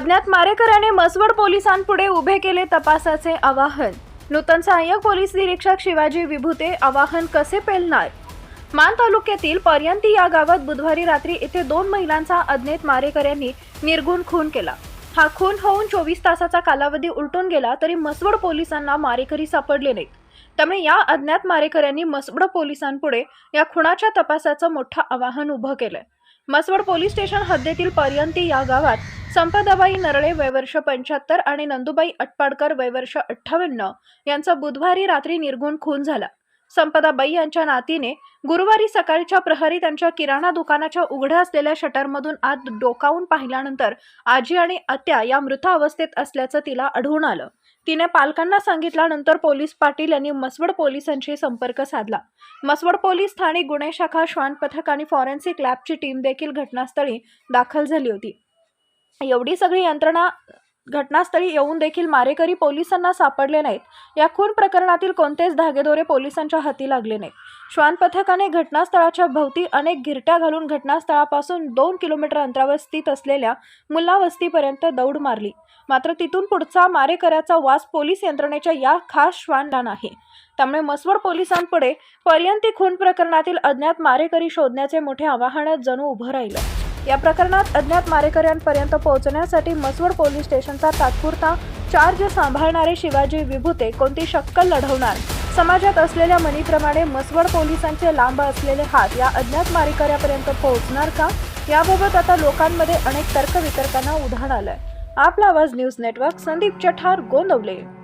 अज्ञात मारेकऱ्याने मसवड पोलिसांपुढे उभे केले तपासाचे आवाहन. नूतन सहाय्यक पोलीस निरीक्षक शिवाजी विभूते आवाहन कसे पेलणार? मान तालुक्यातील पर्यंती या गावात बुधवारी रात्री येथे दोन महिलांचा अज्ञात मारेकऱ्यांनी निर्गुण खून केला. हा खून होऊन चोवीस तासाचा कालावधी उलटून गेला तरी मसवड पोलिसांना मारेकरी सापडले नाहीत. त्यामुळे या अज्ञात मारेकऱ्यांनी मसवड पोलिसांपुढे या खुणाच्या तपासाचं मोठं आवाहन उभं केलंय मसवड पोलीस स्टेशन हद्दीतील पर्यंती या गावात संपदाबाई नरळे वयवर्ष पंच्याहत्तर आणि नंदुबाई अटपाडकर वयवर्ष अठ्ठावन्न यांचा बुधवारी रात्री निर्गुण खून झाला. संपदाबाई यांच्या नातीने गुरुवारी सकाळच्या प्रहरी त्यांच्या किराणा दुकानाच्या उघड्या असलेल्या शटरमधून आत डोकावून पाहिल्यानंतर आजी आणि आत्या या मृत अवस्थेत असल्याचं तिला आढळून आलं. तिने पालकांना सांगितल्यानंतर पोलीस पाटील यांनी मसवड पोलिसांशी संपर्क साधला. मसवड पोलीस ठाणे गुन्हे शाखा श्वान पथक आणि फॉरेन्सिक लॅबची टीम देखील घटनास्थळी दाखल झाली होती. एवढी सगळी यंत्रणा घटनास्थळी येऊन देखील मारेकरी पोलिसांना सापडले नाहीत. या खून प्रकरणातील कोणतेच धागेदोरे पोलिसांच्या हाती लागले नाहीत. श्वान पथकाने घटनास्थळाच्या भोवती अनेक गिरट्या घालून घटनास्थळापासून दोन किलोमीटर अंतरावर स्थित असलेल्या मुल्ला वस्तीपर्यंत दौड मारली. मात्र तिथून पुढचा मारेकऱ्याचा वास पोलीस यंत्रणेच्या या खास श्वानदान आहे त्यामुळे मसवड पोलिसांपुढे पर्यंती खून प्रकरणातील अज्ञात मारेकरी शोधण्याचे मोठे आवाहन जणू उभं राहिलं. या प्रकरणात अज्ञात मारेकऱ्यांपर्यंत पोहोचण्यासाठी मसवड पोलीस स्टेशनचा तात्पुरता चार्ज सांभाळणारे शिवाजी विभूते कोणती शक्कल लढवणार? समाजात असलेल्या मनीप्रमाणे मसवड पोलिसांचे लांब असलेले हात या अज्ञात मारेकऱ्यापर्यंत पोहोचणार का? याबाबत आता लोकांमध्ये अनेक तर्कवितर्कांना उधाण आलंय. आपला आवाज न्यूज नेटवर्क संदीप चठार गोंदवले.